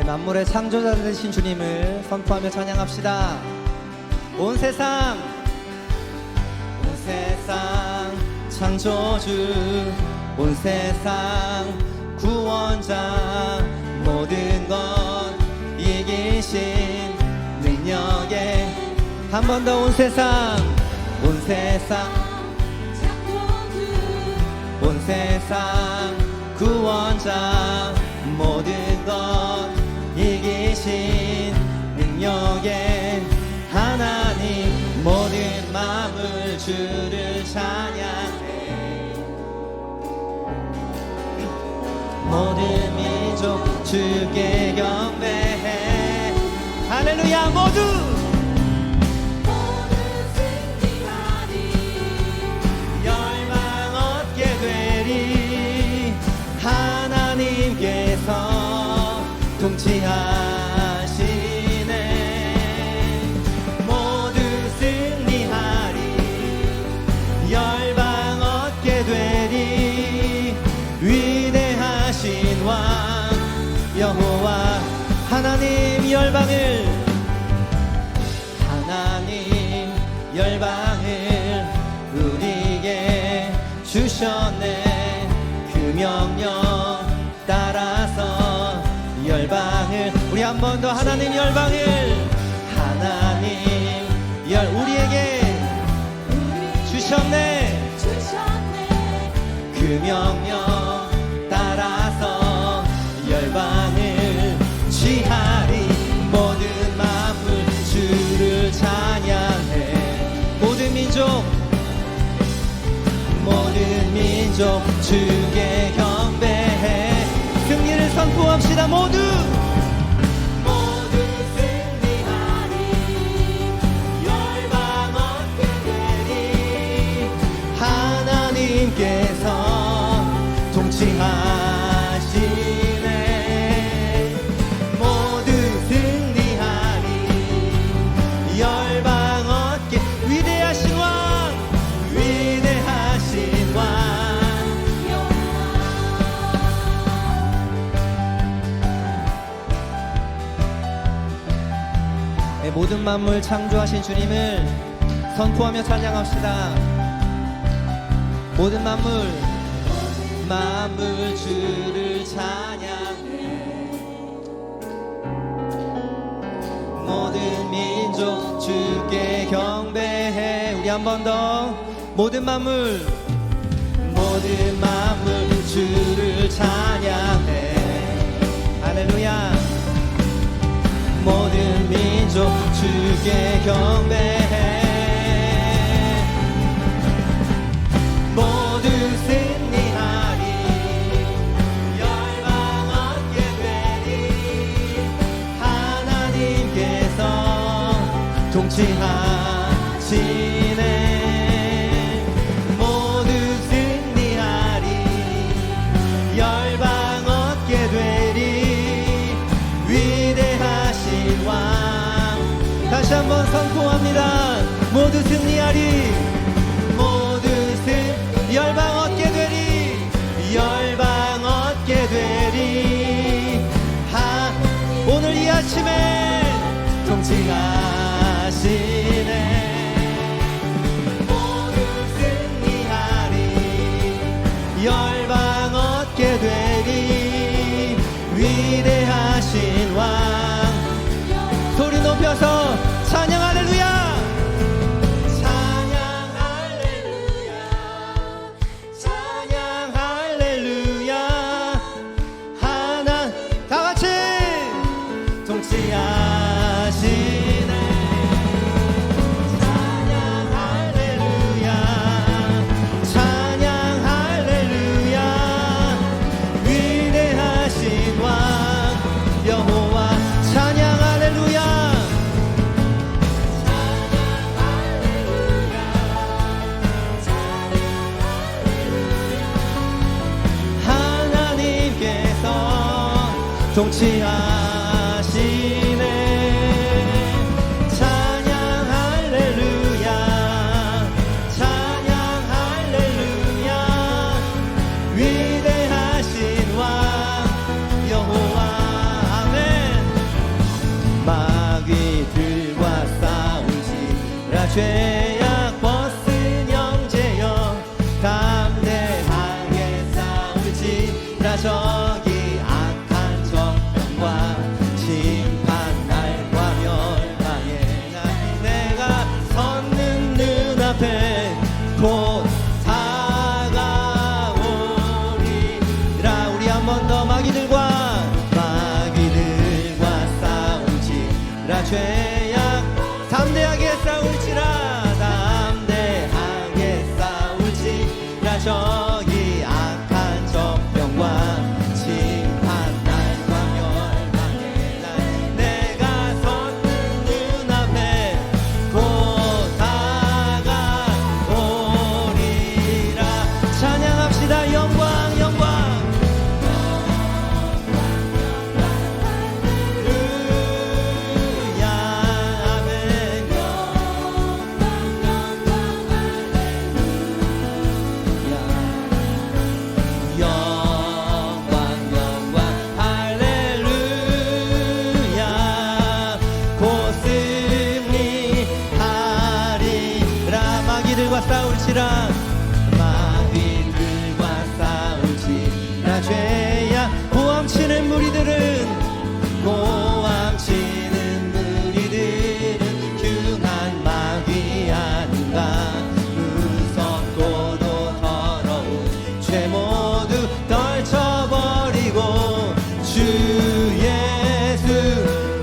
네, 만물의 창조자 되신 주님을 선포하며 찬양합시다. 온 세상, 온 세상 창조주, 온 세상 구원자, 모든 것 이기신 능력에 한 번 더 온 세상, 온 세상, 온 세상 구원자, 이기신 능력의 하나님 모든 마음을 주를 찬양해. 모든 민족 주께 경배해. 할렐루야 모두 열방을 하나님 열방을 우리에게 주셨네. 그 명령 따라서 열방을 우리 한 번 더 하나님 열방을 하나님 열 우리에게 주셨네. 그 명령 주께 경배해. 승리를 선포합시다 모두 모든 만물 창조하신 주님을 선포하며 찬양합시다. 모든 만물, 만물 주를 찬양해. 모든 민족 주께 경배해. 우리 한 번 더. 모든 만물, 모든 만물 주를 찬양해. 할렐루야. 모든 민족 주께 경배해. 모두 승리하리 열방 얻게 되리. 하나님께서 통치하시네 아침에 통치하 통치하시네. 찬양 할렐루야. 찬양 할렐루야. 위대하신 왕 여호와 아멘. 마귀들과 싸우시라 죄. 싸 싸울지라. 마귀들과 싸울지라 죄야. 고함치는 무리들은 고함치는 무리들은 균한 마귀 아닌가. 무섭고도 더러운 죄 모두 떨쳐버리고 주 예수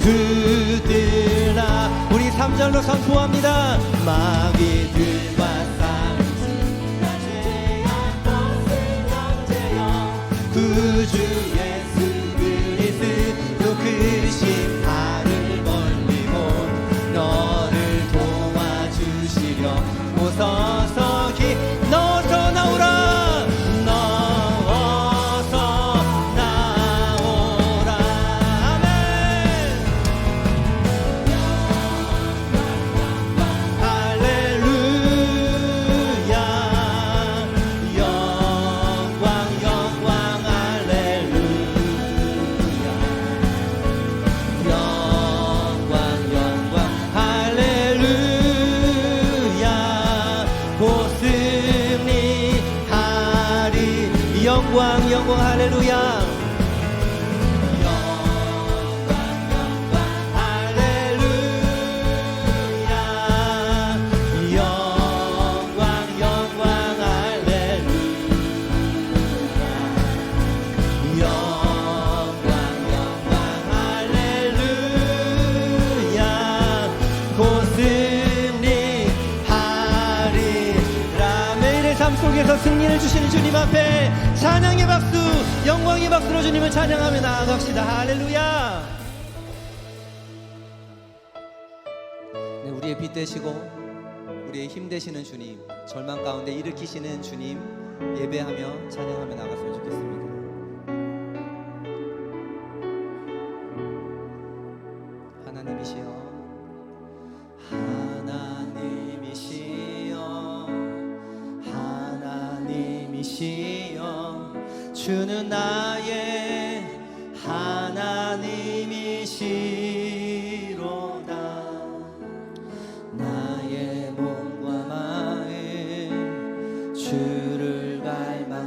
붙들라 우리 3절로 선포합니다. 마귀들 영광 영광 할렐루야 삶 속에서 승리를 주시는 주님 앞에 찬양의 박수 영광의 박수로 주님을 찬양하며 나아갑시다. 할렐루야. 네, 우리의 빛 되시고 우리의 힘 되시는 주님, 절망 가운데 일으키시는 주님 예배하며 찬양하며 나갔으면 좋겠습니다. 하나님이시여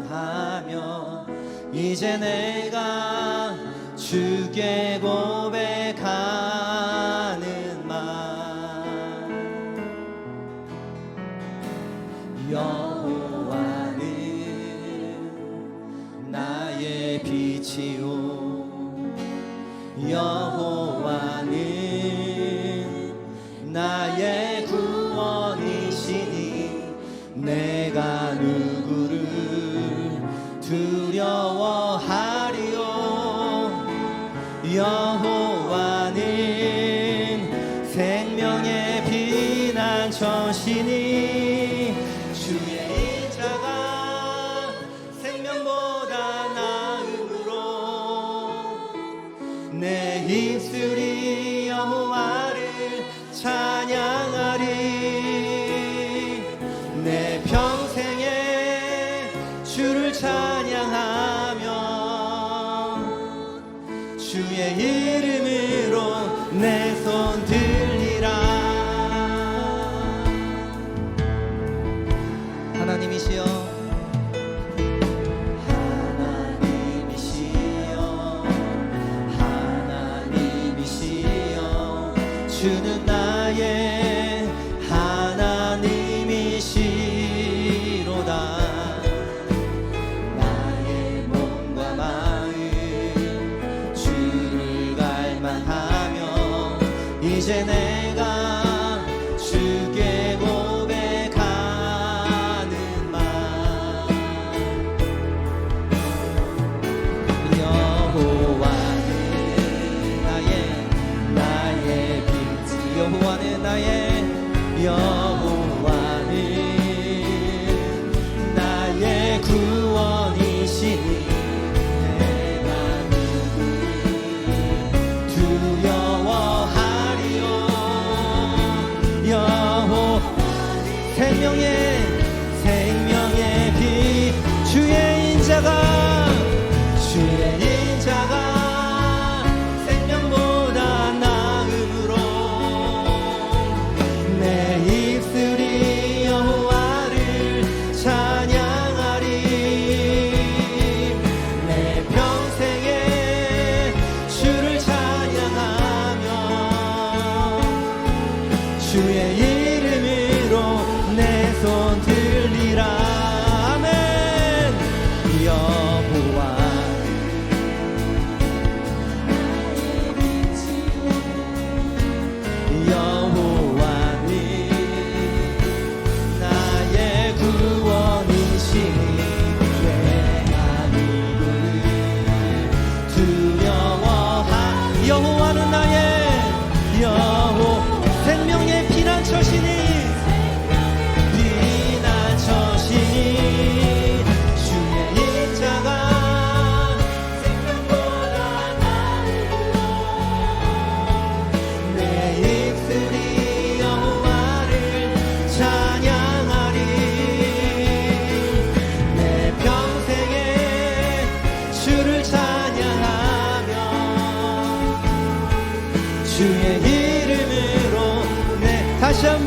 갈망하며 이제 내가 주께 고백하는 말. 여호와는 나의 빛이요. 여호와는 나의 구원이시니 내가 누구를 두려워하리요. 여호와는 생명의 피난처시니 주의 인자가 생명보다 나음으로 내 입술이 여호와를 찬양하 생명의 생명의 빛 주의 인자가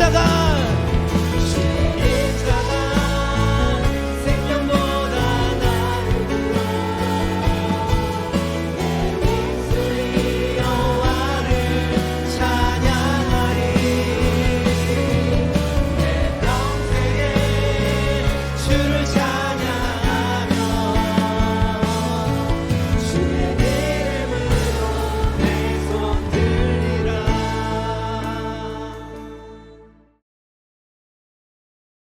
Shagam.